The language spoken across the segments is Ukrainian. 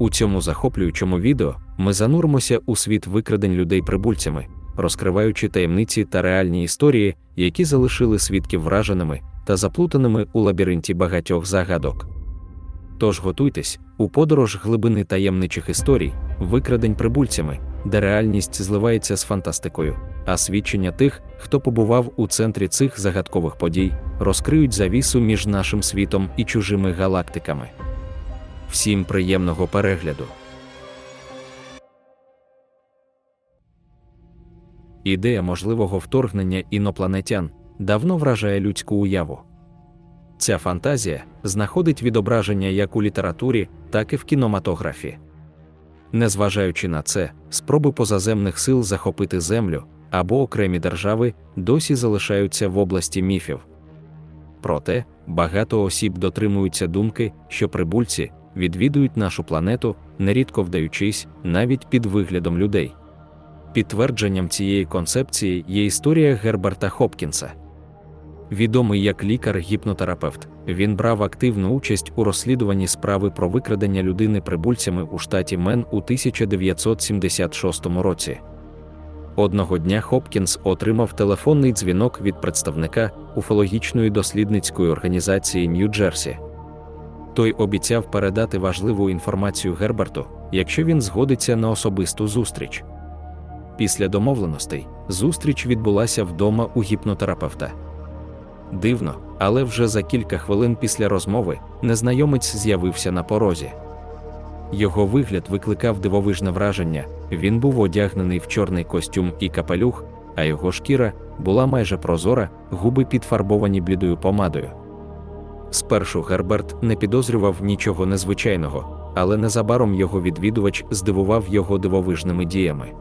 У цьому захоплюючому відео ми зануримося у світ викрадень людей прибульцями, розкриваючи таємниці та реальні історії, які залишили свідків враженими та заплутаними у лабіринті багатьох загадок. Тож готуйтесь у подорож глибини таємничих історій, викрадень прибульцями, де реальність зливається з фантастикою, а свідчення тих, хто побував у центрі цих загадкових подій, розкриють завісу між нашим світом і чужими галактиками. Всім приємного перегляду! Ідея можливого вторгнення інопланетян давно вражає людську уяву. Ця фантазія знаходить відображення як у літературі, так і в кінематографі. Незважаючи на це, спроби позаземних сил захопити землю або окремі держави досі залишаються в області міфів. Проте багато осіб дотримуються думки, що прибульці відвідують нашу планету, нерідко вдаючись навіть під виглядом людей. Підтвердженням цієї концепції є історія Герберта Хопкінса. Відомий як лікар-гіпнотерапевт, він брав активну участь у розслідуванні справи про викрадення людини прибульцями у штаті Мен у 1976 році. Одного дня Хопкінс отримав телефонний дзвінок від представника уфологічної дослідницької організації Нью-Джерсі. Той обіцяв передати важливу інформацію Герберту, якщо він згодиться на особисту зустріч. Після домовленостей зустріч відбулася вдома у гіпнотерапевта. Дивно, але вже за кілька хвилин після розмови незнайомець з'явився на порозі. Його вигляд викликав дивовижне враження, він був одягнений в чорний костюм і капелюх, а його шкіра була майже прозора, губи підфарбовані блідою помадою. Спершу Герберт не підозрював нічого незвичайного, але незабаром його відвідувач здивував його дивовижними діями.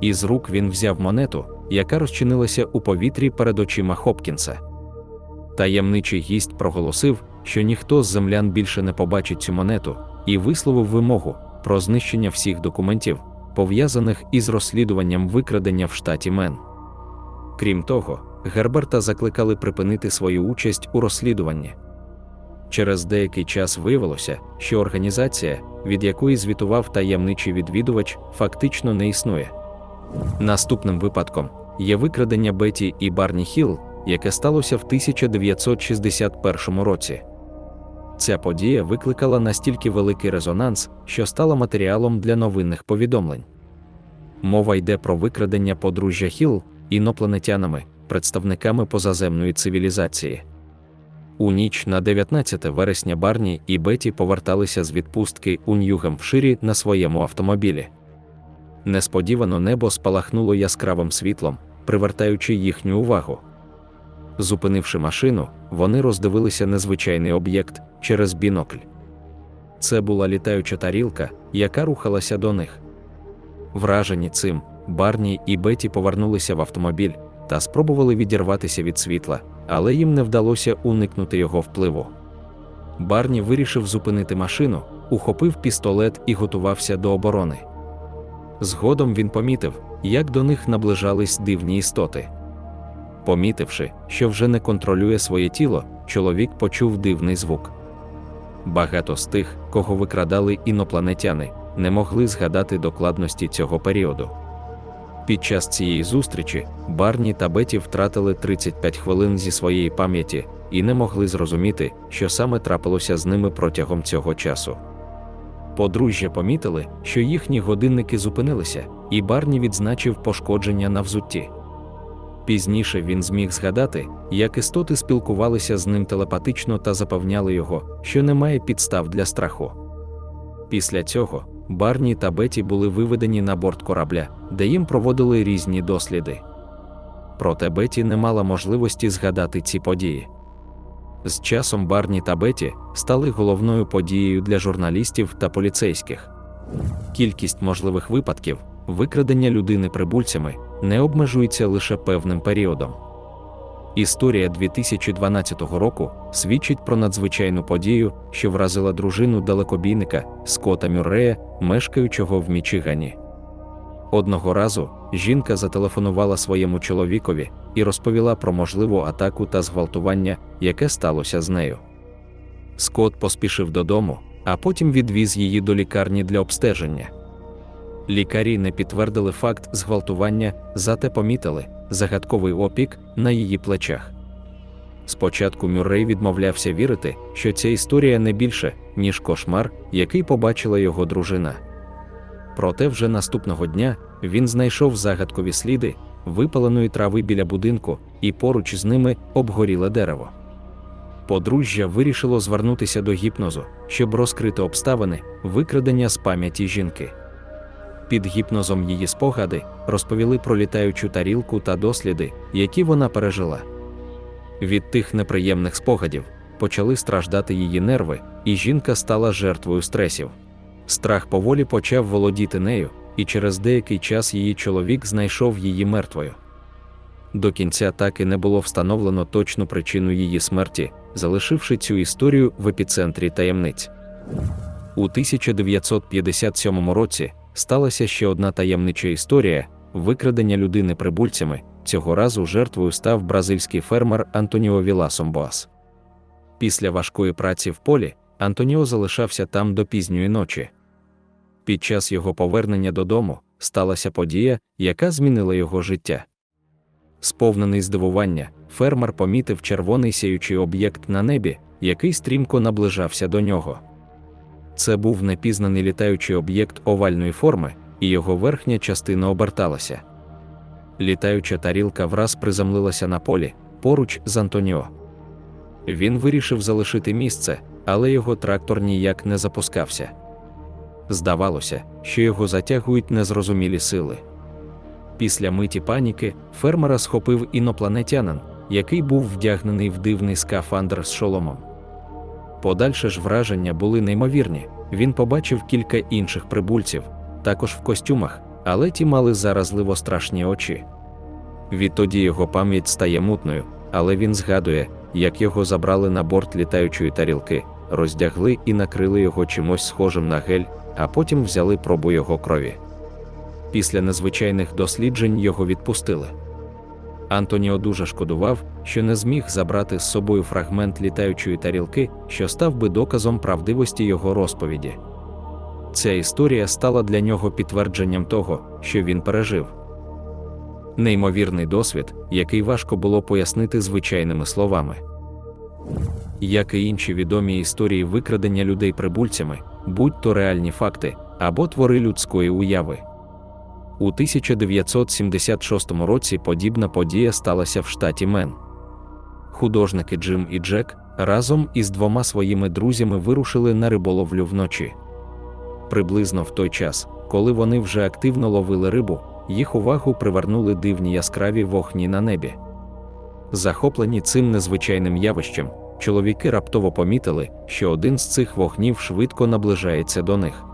Із рук він взяв монету, яка розчинилася у повітрі перед очима Хопкінса. Таємничий гість проголосив, що ніхто з землян більше не побачить цю монету, і висловив вимогу про знищення всіх документів, пов'язаних із розслідуванням викрадення в штаті Мен. Крім того, Герберта закликали припинити свою участь у розслідуванні. Через деякий час виявилося, що організація, від якої звітував таємничий відвідувач, фактично не існує. Наступним випадком є викрадення Беті і Барні Хілл, яке сталося в 1961 році. Ця подія викликала настільки великий резонанс, що стала матеріалом для новинних повідомлень. Мова йде про викрадення подружжя Хіл інопланетянами, представниками позаземної цивілізації. У ніч на 19 вересня Барні і Беті поверталися з відпустки у Нью-Гемпширі на своєму автомобілі. Несподівано небо спалахнуло яскравим світлом, привертаючи їхню увагу. Зупинивши машину, вони роздивилися незвичайний об'єкт через бінокль. Це була літаюча тарілка, яка рухалася до них. Вражені цим, Барні і Беті повернулися в автомобіль та спробували відірватися від світла, але їм не вдалося уникнути його впливу. Барні вирішив зупинити машину, ухопив пістолет і готувався до оборони. Згодом він помітив, як до них наближались дивні істоти. Помітивши, що вже не контролює своє тіло, чоловік почув дивний звук. Багато з тих, кого викрадали інопланетяни, не могли згадати докладності цього періоду. Під час цієї зустрічі Барні та Беті втратили 35 хвилин зі своєї пам'яті і не могли зрозуміти, що саме трапилося з ними протягом цього часу. Подружжя помітили, що їхні годинники зупинилися, і Барні відзначив пошкодження на взутті. Пізніше він зміг згадати, як істоти спілкувалися з ним телепатично та запевняли його, що немає підстав для страху. Після цього Барні та Беті були виведені на борт корабля, де їм проводили різні досліди. Проте Беті не мала можливості згадати ці події. З часом Барні та Беті стали головною подією для журналістів та поліцейських. Кількість можливих випадків викрадення людини прибульцями не обмежується лише певним періодом. Історія 2012 року свідчить про надзвичайну подію, що вразила дружину далекобійника Скота Мюррея, мешкаючого в Мічигані. Одного разу жінка зателефонувала своєму чоловікові і розповіла про можливу атаку та зґвалтування, яке сталося з нею. Скот поспішив додому, а потім відвіз її до лікарні для обстеження. Лікарі не підтвердили факт зґвалтування, зате помітили загадковий опік на її плечах. Спочатку Мюррей відмовлявся вірити, що ця історія не більше, ніж кошмар, який побачила його дружина. Проте вже наступного дня він знайшов загадкові сліди випаленої трави біля будинку, і поруч з ними обгоріле дерево. Подружжя вирішило звернутися до гіпнозу, щоб розкрити обставини викрадення з пам'яті жінки. Під гіпнозом її спогади розповіли про літаючу тарілку та досліди, які вона пережила. Від тих неприємних спогадів почали страждати її нерви, і жінка стала жертвою стресів. Страх поволі почав володіти нею, і через деякий час її чоловік знайшов її мертвою. До кінця так і не було встановлено точну причину її смерті, залишивши цю історію в епіцентрі таємниць. У 1957 році сталася ще одна таємнича історія викрадення людини прибульцями. Цього разу жертвою став бразильський фермер Антоніо Віласом Боас. Після важкої праці в полі Антоніо залишався там до пізньої ночі. Під час його повернення додому сталася подія, яка змінила його життя. Сповнений здивування, фермер помітив червоний сяючий об'єкт на небі, який стрімко наближався до нього. Це був непізнаний літаючий об'єкт овальної форми, і його верхня частина оберталася. Літаюча тарілка враз приземлилася на полі поруч з Антоніо. Він вирішив залишити місце, але його трактор ніяк не запускався. Здавалося, що його затягують незрозумілі сили. Після миті паніки фермера схопив інопланетянин, який був вдягнений в дивний скафандр з шоломом. Подальше ж враження були неймовірні. Він побачив кілька інших прибульців, також в костюмах, але ті мали заразливо страшні очі. Відтоді його пам'ять стає мутною, але він згадує, як його забрали на борт літаючої тарілки, роздягли і накрили його чимось схожим на гель, а потім взяли пробу його крові. Після незвичайних досліджень його відпустили. Антоніо дуже шкодував, що не зміг забрати з собою фрагмент літаючої тарілки, що став би доказом правдивості його розповіді. Ця історія стала для нього підтвердженням того, що він пережив. Неймовірний досвід, який важко було пояснити звичайними словами. Як і інші відомі історії викрадення людей прибульцями, будь то реальні факти або твори людської уяви. У 1976 році подібна подія сталася в штаті Мен. Художники Джим і Джек разом із двома своїми друзями вирушили на риболовлю вночі. Приблизно в той час, коли вони вже активно ловили рибу, їх увагу привернули дивні яскраві вогні на небі. Захоплені цим незвичайним явищем, чоловіки раптово помітили, що один з цих вогнів швидко наближається до них.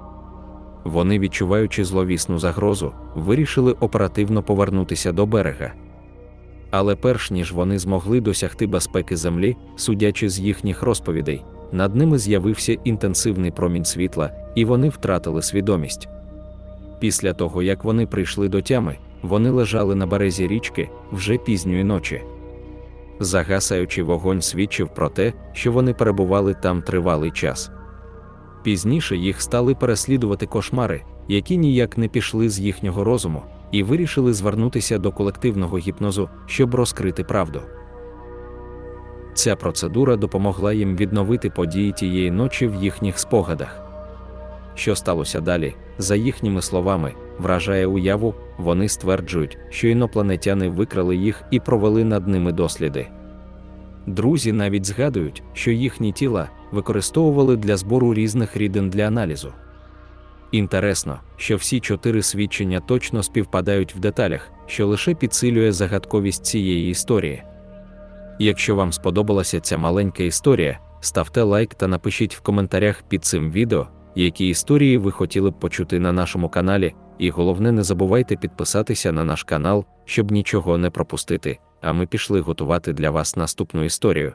Вони, відчуваючи зловісну загрозу, вирішили оперативно повернутися до берега. Але перш ніж вони змогли досягти безпеки землі, судячи з їхніх розповідей, над ними з'явився інтенсивний промінь світла, і вони втратили свідомість. Після того, як вони прийшли до тями, вони лежали на березі річки вже пізньої ночі. Загасаючи вогонь свідчив про те, що вони перебували там тривалий час. Пізніше їх стали переслідувати кошмари, які ніяк не пішли з їхнього розуму, і вирішили звернутися до колективного гіпнозу, щоб розкрити правду. Ця процедура допомогла їм відновити події тієї ночі в їхніх спогадах. Що сталося далі, за їхніми словами, вражає уяву, вони стверджують, що інопланетяни викрали їх і провели над ними досліди. Друзі навіть згадують, що їхні тіла використовували для збору різних рідин для аналізу. Інтересно, що всі чотири свідчення точно співпадають в деталях, що лише підсилює загадковість цієї історії. Якщо вам сподобалася ця маленька історія, ставте лайк та напишіть в коментарях під цим відео, які історії ви хотіли б почути на нашому каналі, і головне, не забувайте підписатися на наш канал, щоб нічого не пропустити. А ми пішли готувати для вас наступну історію.